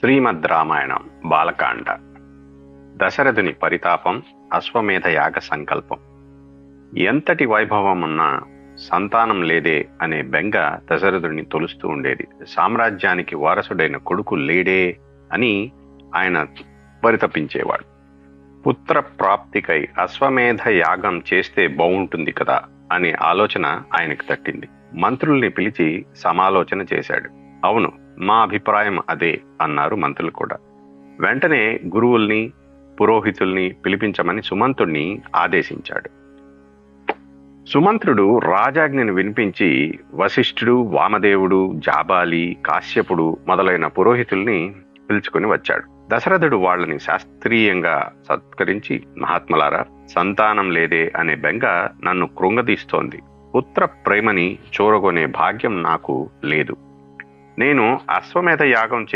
శ్రీమద్ రామాయణం బాలకాండ. దశరథుని పరితాపం అశ్వమేధ యాగ సంకల్పం. ఎంతటి వైభవం ఉన్నా సంతానం లేదే అనే బెంగ దశరథుడిని తొలుస్తూ ఉండేది. సామ్రాజ్యానికి వారసుడైన కొడుకు లేడే అని ఆయన పరితపించేవాడు. పుత్ర ప్రాప్తికై అశ్వమేధ యాగం చేస్తే బాగుంటుంది కదా అనే ఆలోచన ఆయనకు తట్టింది. మంత్రుల్ని పిలిచి సమాలోచన చేశాడు. అవును మా అభిప్రాయం అదే అన్నారు మంత్రులు కూడా. వెంటనే గురువుల్ని పురోహితుల్ని పిలిపించమని సుమంతుణ్ణి ఆదేశించాడు. సుమంత్రుడు రాజాజ్ఞని వినిపించి వశిష్ఠుడు వామదేవుడు జాబాలి కాశ్యపుడు మొదలైన పురోహితుల్ని పిలుచుకుని వచ్చాడు. దశరథుడు వాళ్ళని శాస్త్రీయంగా సత్కరించి మహాత్మలారా సంతానం లేదే అనే బెంగ నన్ను కృంగదీస్తోంది. పుత్ర ప్రేమని చూరగొనే భాగ్యం నాకు లేదు. నేను అశ్వమేధ యాగం